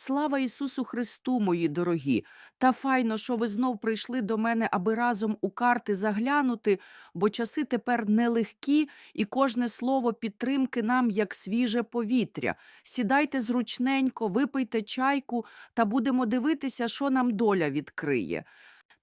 Слава Ісусу Христу, мої дорогі! Та файно, що ви знов прийшли до мене, аби разом у карти заглянути, бо часи тепер нелегкі, і кожне слово підтримки нам як свіже повітря. Сідайте зручненько, випийте чайку та будемо дивитися, що нам доля відкриє.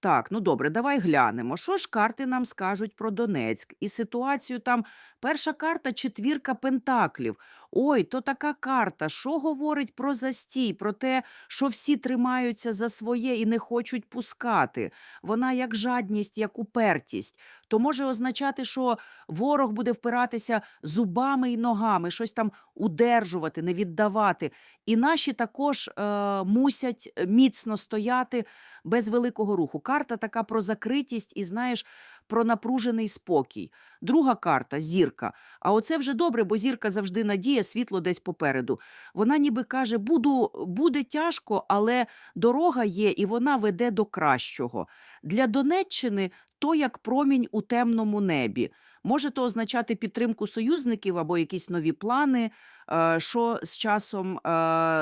Так, ну добре, давай глянемо. Що ж карти нам скажуть про Донецьк? І ситуацію там перша карта четвірка пентаклів. Ой, то така карта. Що говорить про застій, про те, що всі тримаються за своє і не хочуть пускати. Вона як жадність, як упертість. То може означати, що ворог буде впиратися зубами і ногами, щось там удержувати, не віддавати. І наші також е, мусять міцно стояти без великого руху. Карта така про закритість і, знаєш, про напружений спокій. Друга карта зірка. А оце вже добре, бо зірка завжди надія, світло десь попереду. Вона ніби каже: Буду, буде тяжко, але дорога є, і вона веде до кращого. Для Донеччини то як промінь у темному небі. Може то означати підтримку союзників або якісь нові плани, е, що з часом е,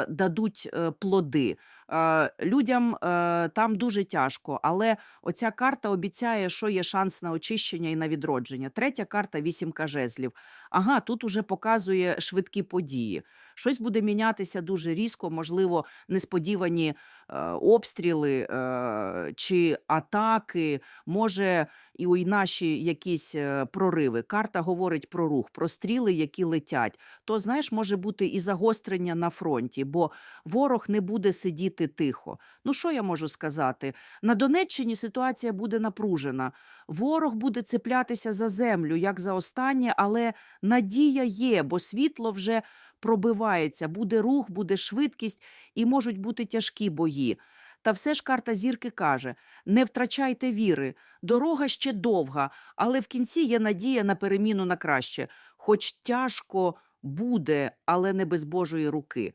дадуть е, плоди. Е, Людям е, там дуже тяжко, але оця карта обіцяє, що є шанс на очищення і на відродження. Третя карта вісімка жезлів. Ага, тут уже показує швидкі події. Щось буде мінятися дуже різко, можливо, несподівані е, обстріли е, чи атаки, може і у наші якісь е, прориви. Карта говорить про рух, про стріли, які летять. То знаєш, може бути і загострення на фронті, бо ворог не буде сидіти тихо. Ну що я можу сказати? На Донеччині ситуація буде напружена. Ворог буде цеплятися за землю, як за останнє, але надія є, бо світло вже пробивається, буде рух, буде швидкість і можуть бути тяжкі бої. Та все ж карта зірки каже: не втрачайте віри, дорога ще довга, але в кінці є надія на переміну на краще. Хоч тяжко буде, але не без Божої руки.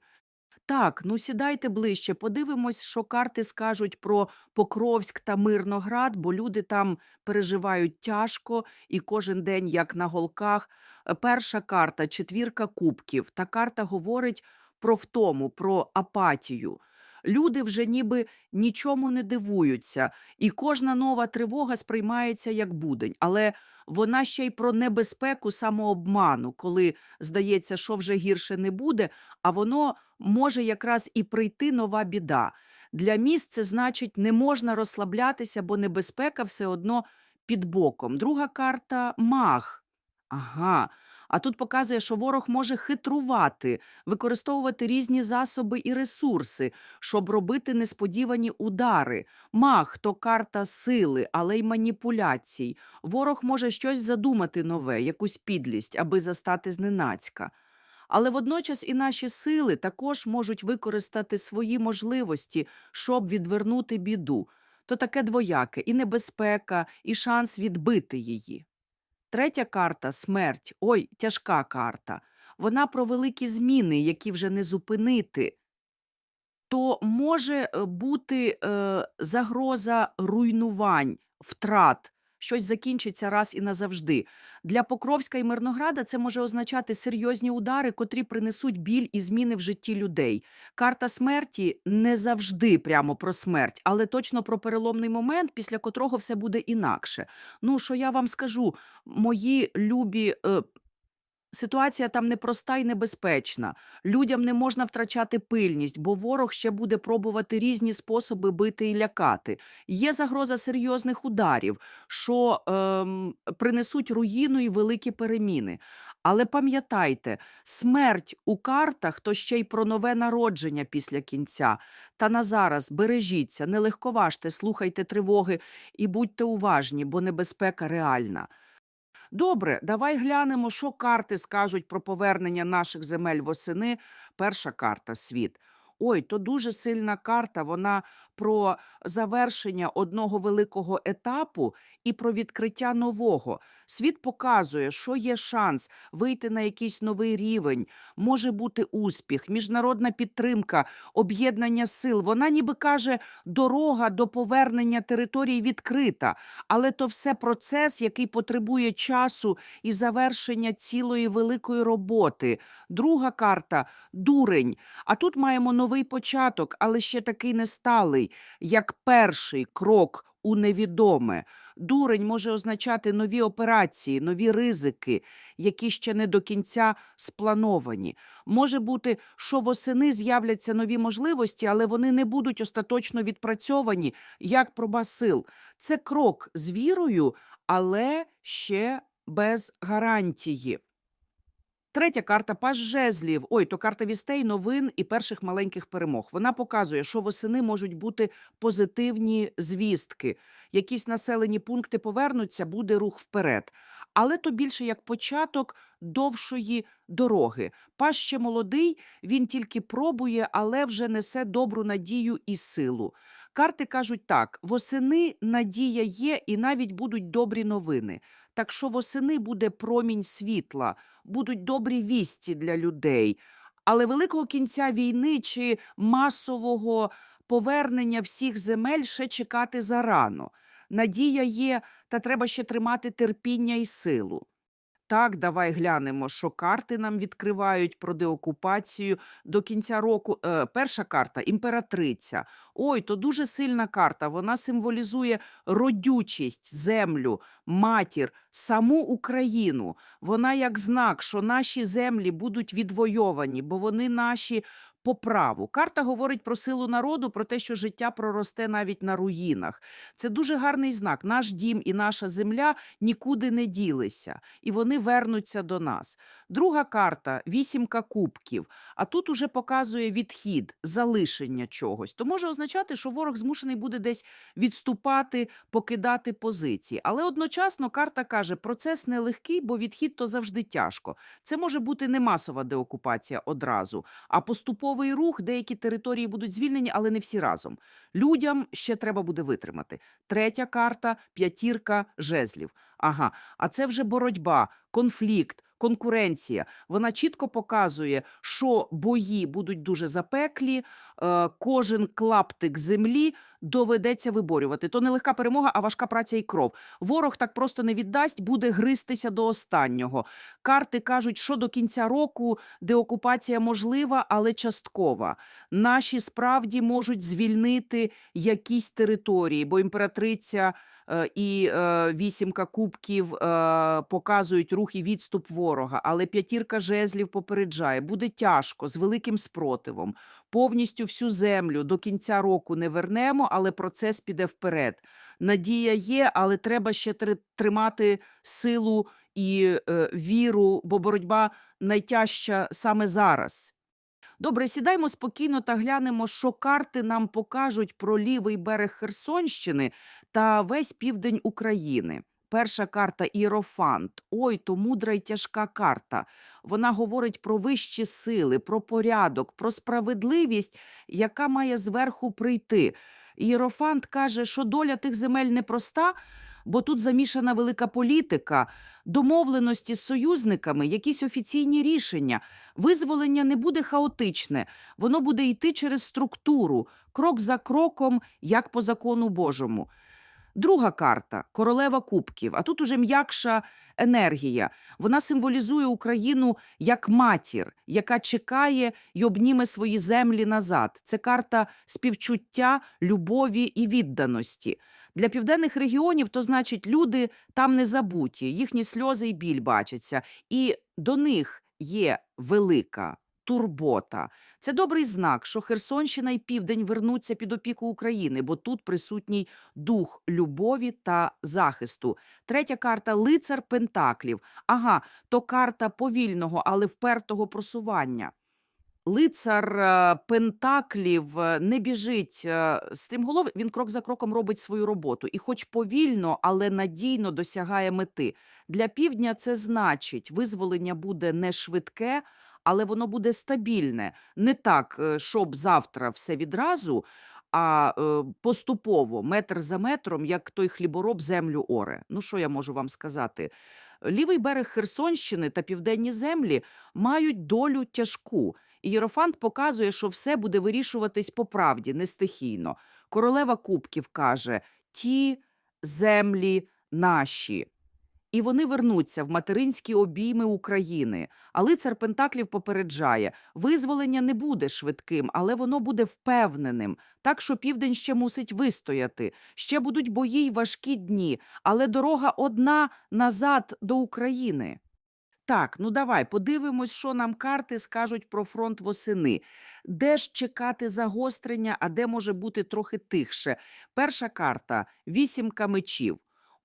Так, ну сідайте ближче, подивимось, що карти скажуть про Покровськ та Мирноград, бо люди там переживають тяжко і кожен день як на голках. Е, Перша карта четвірка кубків. Та карта говорить про втому, про апатію. Люди вже ніби нічому не дивуються, і кожна нова тривога сприймається як будень. Але вона ще й про небезпеку самообману, коли здається, що вже гірше не буде, а воно може якраз і прийти нова біда. Для міст це значить, не можна розслаблятися, бо небезпека все одно під боком. Друга карта маг. Ага. А тут показує, що ворог може хитрувати, використовувати різні засоби і ресурси, щоб робити несподівані удари. Маг то карта сили, але й маніпуляцій. Ворог може щось задумати нове, якусь підлість, аби застати зненацька. Але водночас і наші сили також можуть використати свої можливості, щоб відвернути біду. То таке двояке і небезпека, і шанс відбити її. Третя карта смерть. Ой, тяжка карта. Вона про великі зміни, які вже не зупинити. То може е, бути е, загроза руйнувань, втрат. Щось закінчиться раз і назавжди. Для Покровська і Мирнограда це може означати серйозні удари, котрі принесуть біль і зміни в житті людей. Карта смерті не завжди прямо про смерть, але точно про переломний момент, після котрого все буде інакше. Ну, що я вам скажу, мої любі. Е, Ситуація там непроста і небезпечна. Людям не можна втрачати пильність, бо ворог ще буде пробувати різні способи бити і лякати. Є загроза серйозних ударів, що ем, принесуть руїну і великі переміни. Але пам'ятайте, смерть у картах то ще й про нове народження після кінця. Та на зараз бережіться, не легковажте, слухайте тривоги і будьте уважні, бо небезпека реальна. Добре, давай глянемо, що карти скажуть про повернення наших земель восени. Перша карта світ. Ой, то дуже сильна карта. Вона про завершення одного великого етапу і про відкриття нового. Світ показує, що є шанс вийти на якийсь новий рівень, може бути успіх, міжнародна підтримка, об'єднання сил. Вона ніби каже, дорога до повернення територій відкрита, але то все процес, який потребує часу і завершення цілої великої роботи. Друга карта дурень. А тут маємо новий початок, але ще такий несталий, як перший крок у невідоме. Дурень може означати нові операції, нові ризики, які ще не до кінця сплановані. Може бути, що восени з'являться нові можливості, але вони не будуть остаточно відпрацьовані, як проба сил. Це крок з вірою, але ще без гарантії. Третя карта паж жезлів. Ой, то карта вістей, новин і перших маленьких перемог. Вона показує, що восени можуть бути позитивні звістки. Якісь населені пункти повернуться, буде рух вперед. Але то більше як початок довшої дороги. Паж ще молодий, він тільки пробує, але вже несе добру надію і силу. Карти кажуть так: восени надія є, і навіть будуть добрі новини. Так що восени буде промінь світла, будуть добрі вісті для людей. Але великого кінця війни чи масового повернення всіх земель ще чекати зарано. Надія є, та треба ще тримати терпіння і силу. Так, давай глянемо, що карти нам відкривають про деокупацію до кінця року. Е, перша карта імператриця. Ой, то дуже сильна карта. Вона символізує родючість, землю, матір, саму Україну. Вона як знак, що наші землі будуть відвойовані, бо вони наші по праву. Карта говорить про силу народу, про те, що життя проросте навіть на руїнах. Це дуже гарний знак. Наш дім і наша земля нікуди не ділися, і вони вернуться до нас. Друга карта вісімка кубків. А тут уже показує відхід, залишення чогось. То може означати, що ворог змушений буде десь відступати, покидати позиції. Але одночасно карта каже, процес нелегкий, бо відхід то завжди тяжко. Це може бути не масова деокупація одразу, а поступовий рух. Деякі території будуть звільнені, але не всі разом. Людям ще треба буде витримати. Третя карта п'ятірка жезлів. Ага, а це вже боротьба, конфлікт. Конкуренція вона чітко показує, що бої будуть дуже запеклі, е, кожен клаптик землі доведеться виборювати. То не легка перемога, а важка праця і кров. Ворог так просто не віддасть, буде гристися до останнього. Карти кажуть, що до кінця року деокупація можлива, але часткова. Наші справді можуть звільнити якісь території, бо імператриця і е, вісімка кубків е, показують рух і відступ ворога, але п'ятірка жезлів попереджає, буде тяжко з великим спротивом. Повністю всю землю до кінця року не вернемо, але процес піде вперед. Надія є, але треба ще три- тримати силу і е, віру, бо боротьба найтяжча саме зараз. Добре, сідаймо спокійно та глянемо, що карти нам покажуть про лівий берег Херсонщини та весь південь України. Перша карта Іерофант. Ой, то мудра й тяжка карта. Вона говорить про вищі сили, про порядок, про справедливість, яка має зверху прийти. Іерофант каже, що доля тих земель непроста, бо тут замішана велика політика, домовленості з союзниками, якісь офіційні рішення. Визволення не буде хаотичне, воно буде йти через структуру, крок за кроком, як по закону Божому. Друга карта королева кубків. А тут уже м'якша енергія. Вона символізує Україну як матір, яка чекає й обніме свої землі назад. Це карта співчуття, любові і відданості. Для південних регіонів то значить люди там не забуті, їхні сльози і біль бачаться, і до них є велика турбота. Це добрий знак, що Херсонщина і Південь вернуться під опіку України, бо тут присутній дух любові та захисту. Третя карта лицар Пентаклів. Ага, то карта повільного, але впертого просування. Лицар е, Пентаклів е, не біжить е, стрімголов, він крок за кроком робить свою роботу. І хоч повільно, але надійно досягає мети. Для півдня це значить, визволення буде не швидке, але воно буде стабільне. Не так, е, щоб завтра все відразу, а е, поступово, метр за метром, як той хлібороб землю оре. Ну, що я можу вам сказати? Лівий берег Херсонщини та південні землі мають долю тяжку. Єрофант показує, що все буде вирішуватись по правді, не стихійно. Королева Кубків каже: ті землі наші. І вони вернуться в материнські обійми України. А лицар Пентаклів попереджає: визволення не буде швидким, але воно буде впевненим. Так що південь ще мусить вистояти. Ще будуть бої й важкі дні, але дорога одна назад до України. Так, ну давай подивимось, що нам карти скажуть про фронт восени. Де ж чекати загострення, а де може бути трохи тихше? Перша карта вісімка мечів.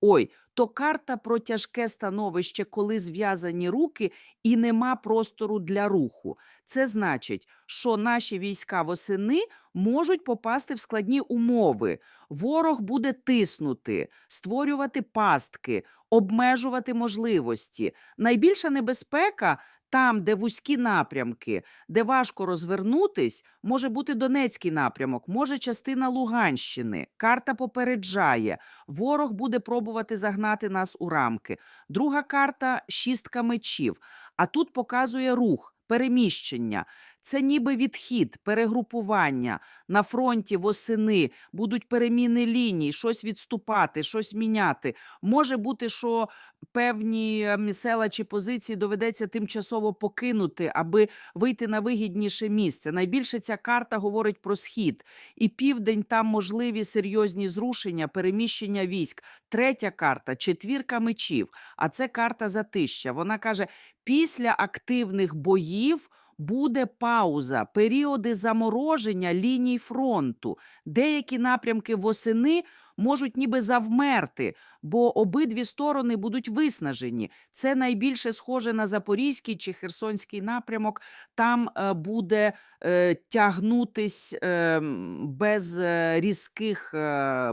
Ой, то карта про тяжке становище, коли зв'язані руки і нема простору для руху. Це значить, що наші війська восени можуть попасти в складні умови. Ворог буде тиснути, створювати пастки, обмежувати можливості. Найбільша небезпека там, де вузькі напрямки, де важко розвернутись, може бути Донецький напрямок, може частина Луганщини. Карта попереджає, ворог буде пробувати загнати нас у рамки. Друга карта шістка мечів. А тут показує рух, переміщення. Це ніби відхід, перегрупування. На фронті восени будуть переміни ліній, щось відступати, щось міняти. Може бути, що певні ем, села чи позиції доведеться тимчасово покинути, аби вийти на вигідніше місце. Найбільше ця карта говорить про схід. І південь там можливі серйозні зрушення, переміщення військ. Третя карта четвірка мечів. А це карта затища. Вона каже: після активних боїв. Буде пауза, періоди замороження ліній фронту. Деякі напрямки восени можуть ніби завмерти, бо обидві сторони будуть виснажені. Це найбільше схоже на Запорізький чи Херсонський напрямок. Там е, буде е, тягнутись е, без різких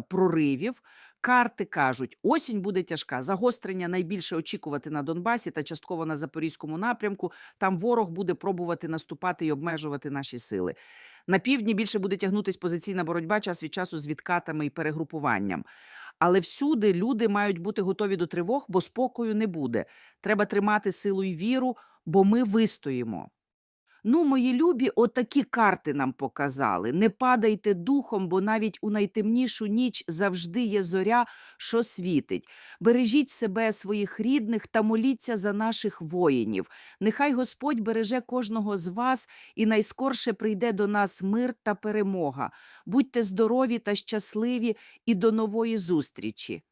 проривів. Карти кажуть, осінь буде тяжка. Загострення найбільше очікувати на Донбасі та частково на Запорізькому напрямку. Там ворог буде пробувати наступати і обмежувати наші сили. На півдні більше буде тягнутися позиційна боротьба час від часу з відкатами і перегрупуванням. Але всюди люди мають бути готові до тривог, бо спокою не буде. Треба тримати силу й віру, бо ми вистоїмо. Ну, мої любі, отакі карти нам показали. Не падайте духом, бо навіть у найтемнішу ніч завжди є зоря, що світить. Бережіть себе, своїх рідних та моліться за наших воїнів. Нехай Господь береже кожного з вас і найскорше прийде до нас мир та перемога. Будьте здорові та щасливі і до нової зустрічі.